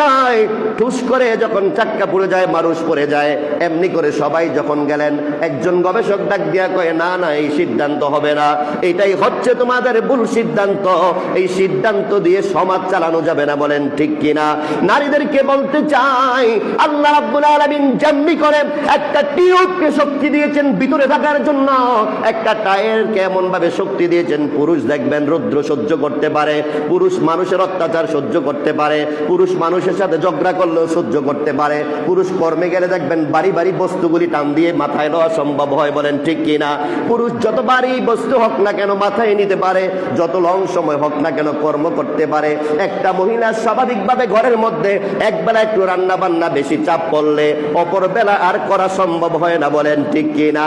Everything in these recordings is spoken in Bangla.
যায়, ঠুস করে যখন চাক্কা পড়ে যায় মানুষ পড়ে যায়। এমনি করে সবাই যখন গেলেন, একজন গবেষক ডাক দিয়া কয়ে, না না, এই সিদ্ধান্ত হবে না। এটাই হচ্ছে তোমাদের ভুল সিদ্ধান্ত। এই সিদ্ধান্ত দিয়ে সমাজ চালানো যাবে না। বলেন, ঠিক কিনা নারীদেরকে বলতে চাই, আল্লাহ যেমনি করে একটা টিউবকে শক্তি দিয়েছেন ভিতরে থাকার জন্য, একটা টায়ারকে এমন ভাবে শক্তি দিয়েছেন, পুরুষ দেখবেন রৌদ্র সহ্য করতে পারে, পুরুষ মানুষের অত্যাচার সহ্য করতে পারে, পুরুষ মানুষের সাথে ঝগড়া করলেও সহ্য করতে পারে। পুরুষ কর্মে গেলে দেখবেন বাড়ি বাড়ি বস্তুগুলি টান দিয়ে মাথায় নেওয়া সম্ভব হয় বলেন, ঠিক কিনা পুরুষ যত বাড়ি বস্তু হোক না কেন মাথায় নিতে পারে, যত লং সময় হোক না কেন কর্ম করতে পারে। একটা মহিলা স্বাভাবিকভাবে ঘরের মধ্যে একবেলা একটু রান্না বান্না বেশি চাপ পড়লে অপর বেলা আর করা সম্ভব হয় না বলেন, ঠিক কিনা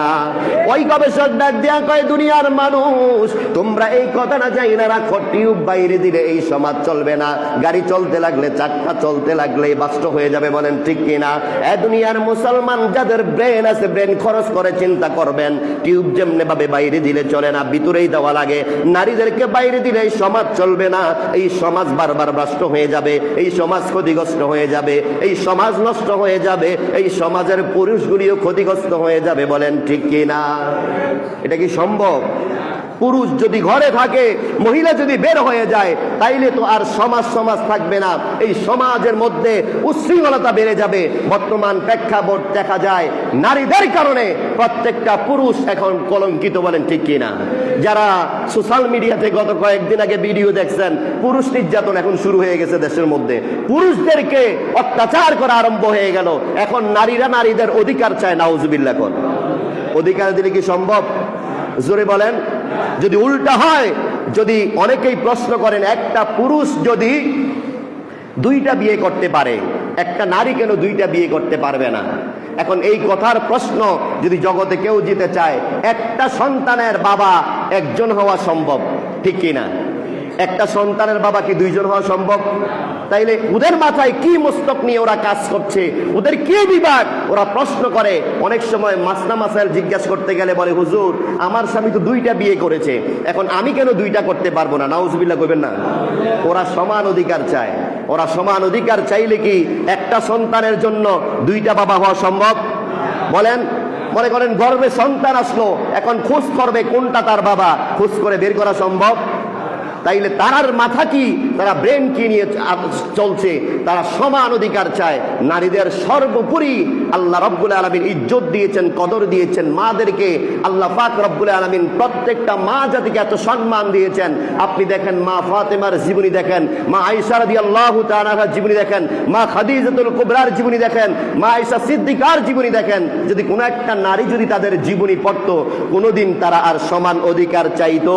ওই গবেষক ডাক দেয়া কয়, দুনিয়ার মানুষ, তোমরা এই কথাটা যাই না রাখো, টিউব বাইরে দিলে এই সমাজ চলবে না। গাড়ি চলতে লাগলে চাক্কা চলতে লাগলে বাস্ত হয়ে যাবে বলেন, ঠিক কিনা? এ দুনিয়ার মুসলমান যাদের ব্রেন আছে ব্রেন খরচ করে, চিন্তা করবেন। টিউব যেমনি ভাবে বাইরে দিলে চলে না, ভিতরেই দেওয়া লাগে। নারীদেরকে বাইরে দিলে এই সমাজ চলবে না। এই সমাজ বারবার ভ্রষ্ট হয়ে যাবে, এই সমাজ ক্ষতিগ্রস্ত হয়ে যাবে, এই সমাজ নষ্ট হয়ে যাবে, এই সমাজের পুরুষগুলিও ক্ষতিগ্রস্ত হয়ে যাবে বলেন, ঠিক কিনা? এটা কি সম্ভব? পুরুষ যদি ঘরে থাকে, মহিলা যদি বের হয়ে যায়, তাইলে তো আর সমাজ সমাজ থাকবে না। এই সমাজের মধ্যে উচ্ছৃঙ্খলতা বেড়ে যাবে। বর্তমান প্রেক্ষাপট দেখা যায়, নারীদের কারণে প্রত্যেকটা পুরুষ এখন কলঙ্কিত বলেন ঠিক কিনা। যারা সোশ্যাল মিডিয়াতে গত কয়েকদিন আগে ভিডিও দেখছেন, পুরুষ নির্যাতন এখন শুরু হয়ে গেছে দেশের মধ্যে। পুরুষদেরকে অত্যাচার করা আরম্ভ হয়ে গেল। এখন নারীরা নারীদের অধিকার চায় নাউজুবিল্লা কর। অধিকার দিলে কি সম্ভব? জোরে বলেন, যদি উল্টা হয়, যদি অনেকেই প্রশ্ন করেন, একটা পুরুষ যদি দুইটা বিয়ে করতে পারে, একটা নারী কেন দুইটা বিয়ে করতে পারবে না? এখন এই কথার প্রশ্ন যদি জগতে কেউ জিতে চায়, একটা সন্তানের বাবা একজন হওয়া সম্ভব, ঠিক কিনা? একটা সন্তানের বাবা কি দুইজন হওয়া সম্ভব? তাইলে ওদের মাথায় কি মস্তক নিয়ে ওরা কাজ করছে? ওদের কি বিভাগ ওরা প্রশ্ন করে। অনেক সময় মাসনা মাসাইল জিজ্ঞাসা করতে গেলে বলে, হুজুর, আমার স্বামী তো দুইটা বিয়ে করেছে। এখন আমি কেন দুইটা করতে পারব না? নাউজবিল্লাহ করবেন না। ওরা সমান অধিকার চায়। ওরা সমান অধিকার চাইলে কি একটা সন্তানের জন্য দুইটা বাবা হওয়া সম্ভব? বলেন, মনে করেন গর্বে সন্তান আসলো, এখন খোঁজ করবে কোনটা তার বাবা। খোঁজ করে বের করা সম্ভব? তাইলে তারার মাথা কি? তারা ব্রেন কি নিয়ে চলছে? তারা সমান অধিকার চায়। নারীদের সর্বোপরি আল্লাহ রব্বুল আলমিন ইজ্জত দিয়েছেন, কদর দিয়েছেন মাদেরকে। আল্লাহ পাক রব্বুল আলমিন প্রত্যেকটা মা জাতিকে এত সম্মান দিয়েছেন। আপনি দেখেন মা ফাতেমার জীবনী দেখেন, মা আইসা রাদি আল্লাহ তাআলার জীবনী দেখেন, মা খাদিজাতুল কুবরার জীবনী দেখেন, মা আইসা সিদ্দিকার জীবনী দেখেন। যদি কোনো একটা নারী যদি তাদের জীবনী পড়তো, কোনোদিন তারা আর সমান অধিকার চাইতো।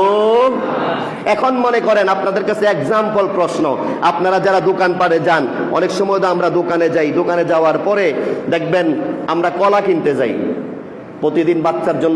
এখন মনে করেন, আপনাদের কাছে এক্সাম্পল প্রশ্ন। আপনারা যারা দোকান পাড়ে যান, অনেক সময় তো আমরা দোকানে যাই। দোকানে যাওয়ার পরে দেখবেন, আমরা কলা কিনতে যাই। প্রতিদিন বাচ্চার জন্য